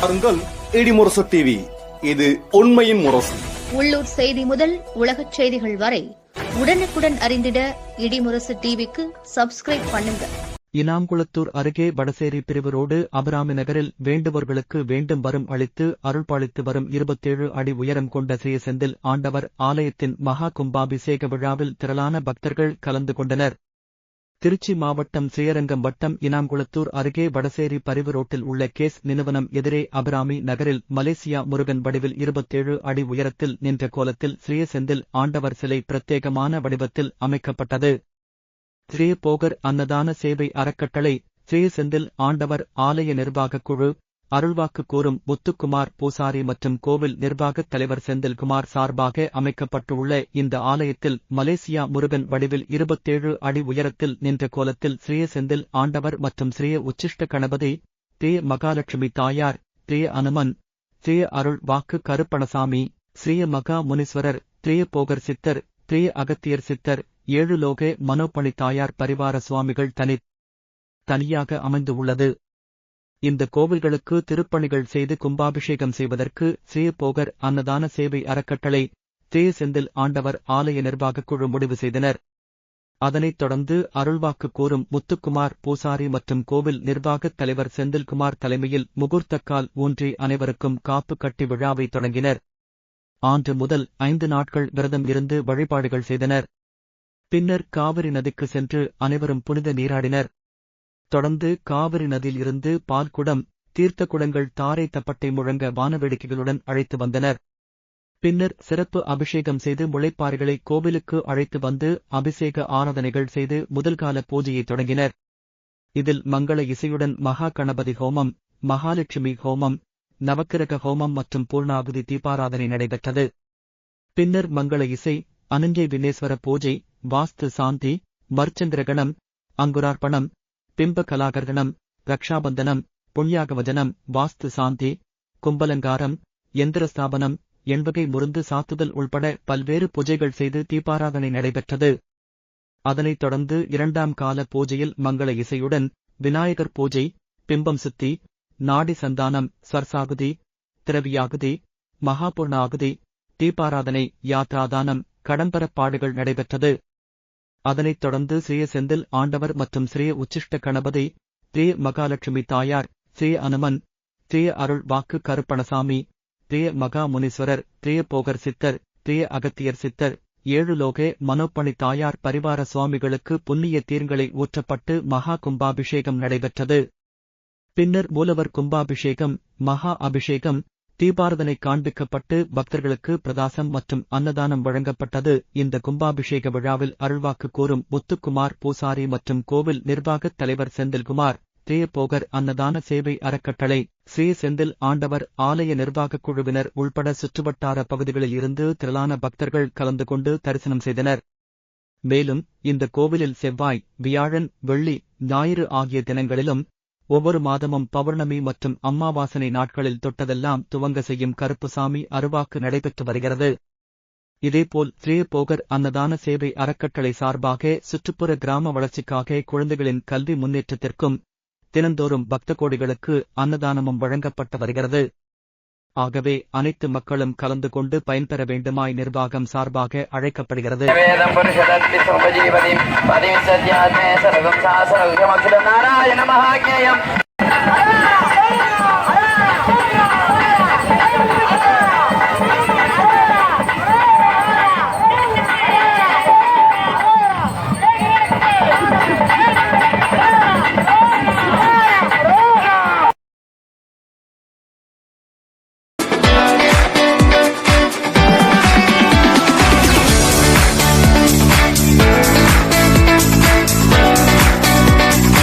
பாருங்கள் இடிமுரசு டிவி இது உண்மையின் முரசு. உள்ளூர் செய்தி முதல் உலகச் செய்திகள் வரை உடனுக்குடன் அறிந்திட இடிமுரசு டிவிக்கு சப்ஸ்கிரைப் பண்ணுங்க. இனாம்குளத்தூர் அருகே வடசேரி பிரிவு ரோடு அபிராமி நகரில் வேண்டுவோர்களுக்கு வேண்டும் வரும் அளித்து அருள்பாலித்து வரும் இருபத்தேழு அடி உயரம் கொண்ட ஸ்ரீ செந்தில் ஆண்டவர் ஆலயத்தின் மகா கும்பாபிஷேக விழாவில் திரளான பக்தர்கள் கலந்து கொண்டனர். திருச்சி மாவட்டம் ஸ்ரீரங்கம் வட்டம் இனாம்குளத்தூர் அருகே வடசேரி பரிவு ரோட்டில் உள்ள கேஸ் நிறுவனம் எதிரே அபிராமி நகரில் மலேசியா முருகன் வடிவில் இருபத்தேழு அடி உயரத்தில் நின்ற கோலத்தில் ஸ்ரீ செந்தில் ஆண்டவர் சிலை பிரத்யேகமான வடிவத்தில் அமைக்கப்பட்டது. ஸ்ரீ போகர் அன்னதான சேவை அறக்கட்டளை ஸ்ரீ செந்தில் ஆண்டவர் ஆலய நிர்வாகக் குழு அருள்வாக்கு கூறும் முத்துக்குமார் பூசாரி மற்றும் கோவில் நிர்வாகத் தலைவர் செந்தில்குமார் சார்பாக அமைக்கப்பட்டுள்ள இந்த ஆலயத்தில் மலேசியா முருகன் வடிவில் இருபத்தேழு அடி உயரத்தில் நின்ற கோலத்தில் ஸ்ரீய செந்தில் ஆண்டவர் மற்றும் ஸ்ரீய உச்சிஷ்ட கணபதி ஸ்ரீ மகாலட்சுமி தாயார் ஸ்ரீ அனுமன் ஸ்ரீய அருள் வாக்கு கருப்பணசாமி ஸ்ரீய மகா முனீஸ்வரர் ஸ்ரீ போகர் சித்தர் ஸ்ரீ அகத்தியர் சித்தர் ஏழு லோக மனோபணி தாயார் பரிவார சுவாமிகள் தனி தனியாக அமைந்து உள்ளது இந்த கோவில்களுக்கு திருப்பணிகள் செய்து கும்பாபிஷேகம் செய்வதற்கு ஸ்ரீ போகர் அன்னதான சேவை அறக்கட்டளை ஸ்ரீ செந்தில் ஆண்டவர் ஆலய நிர்வாகக் குழு முடிவு செய்தனர். அதனைத் தொடர்ந்து அருள்வாக்கு கூறும் முத்துக்குமார் பூசாரி மற்றும் கோவில் நிர்வாகத் தலைவர் செந்தில்குமார் தலைமையில் முகூர்த்தக்கால் ஊன்றி அனைவருக்கும் காப்பு கட்டி விழாவை தொடங்கினர். ஆண்டு முதல் ஐந்து நாட்கள் விரதம் இருந்து வழிபாடுகள் செய்தனர். பின்னர் காவிரி நதிக்கு சென்று அனைவரும் புனித நீராடினர். தொடர்ந்து காவிரி நதியில் இருந்து பால்குடம் தீர்த்த குடங்கள் தாரை தப்பட்டை முழங்க வானவேடிக்கைகளுடன் அழைத்து வந்தனர். பின்னர் சிறப்பு அபிஷேகம் செய்து முளைப்பாறைகளை கோவிலுக்கு அழைத்து வந்து அபிஷேக ஆராதனைகள் செய்து முதல்கால பூஜையை தொடங்கினர். இதில் மங்கள இசையுடன் மகா கணபதி ஹோமம் மகாலட்சுமி ஹோமம் நவக்கிரக ஹோமம் மற்றும் பூர்ணாகுதி தீபாராதனை நடைபெற்றது. பின்னர் மங்கள இசை அனஞ்சை வினேஸ்வர பூஜை வாஸ்து சாந்தி மர்ச்சந்திரகணம் அங்குரார்ப்பணம் பிம்பகலாகர்கணம் ரக்ஷாபந்தனம் புண்ணியாகவஜனம் வாஸ்து சாந்தி கும்பலங்காரம் எந்திரஸ்தாபனம் என்பகை முருந்து சாத்துதல் உள்பட பல்வேறு பூஜைகள் செய்து தீபாராதனை நடைபெற்றது. அதனைத் தொடர்ந்து இரண்டாம் கால பூஜையில் மங்கள இசையுடன் விநாயகர் பூஜை பிம்பம் சித்தி நாடி சந்தானம் சர்சாகுதி திரவியாகுதி மகாபூர்ணாகுதி தீபாராதனை யாத்ராதானம் கடம்பரப்பாடுகள் நடைபெற்றது. அதனைத் தொடர்ந்து ஸ்ரீ செந்தில் ஆண்டவர் மற்றும் ஸ்ரீ உச்சிஷ்ட கணபதி ஸ்ரீ மகாலட்சுமி தாயார் ஸ்ரீ அனுமன் ஸ்ரீ அருள் வாக்கு கருப்பணசாமி ஸ்ரீ மகா முனீஸ்வரர் ஸ்ரீ போகர் சித்தர் ஸ்ரீ அகத்தியர் சித்தர் ஏழு லோகே மனோப்பணி தாயார் பரிவார சுவாமிகளுக்கு புண்ணிய தீர்களை ஊற்றப்பட்டு மகா கும்பாபிஷேகம் நடைபெற்றது. பின்னர் மூலவர் கும்பாபிஷேகம் மகா அபிஷேகம் தீபாரதனை காண்பிக்கப்பட்டு பக்தர்களுக்கு பிரதாசம் மற்றும் அன்னதானம் வழங்கப்பட்டது. இந்த கும்பாபிஷேக விழாவில் அருள்வாக்கு கோரும் முத்துக்குமார் பூசாரி மற்றும் கோவில் நிர்வாகத் தலைவர் செந்தில்குமார் தேயப்போகர் அன்னதான சேவை அறக்கட்டளை ஸ்ரீ செந்தில் ஆண்டவர் ஆலய நிர்வாகக் குழுவினர் உள்பட சுற்றுவட்டார பகுதிகளில் இருந்து திரளான பக்தர்கள் கலந்து கொண்டு தரிசனம் செய்தனர். மேலும் இந்த கோவிலில் செவ்வாய் வியாழன் வெள்ளி ஞாயிறு ஆகிய தினங்களிலும் ஒவ்வொரு மாதமும் பௌர்ணமி மற்றும் அம்மாவாசனை நாட்களில் தொட்டதெல்லாம் துவங்க செய்யும் கருப்புசாமி அருவாக்கு நடைபெற்று வருகிறது. இதேபோல் ஸ்ரீ போகர் அன்னதான சேவை அறக்கட்டளை சார்பாக சுற்றுப்புற கிராம வளர்ச்சிக்காக குழந்தைகளின் கல்வி முன்னேற்றத்திற்கும் தினந்தோறும் பக்த கோடிகளுக்கு அன்னதானமும் வழங்கப்பட்டு வருகிறது. ஆகவே அனைத்து மக்களும் கலந்து கொண்டு பயன்பெற வேண்டுமாய் நிர்வாகம் சார்பாக அழைக்கப்படுகிறது.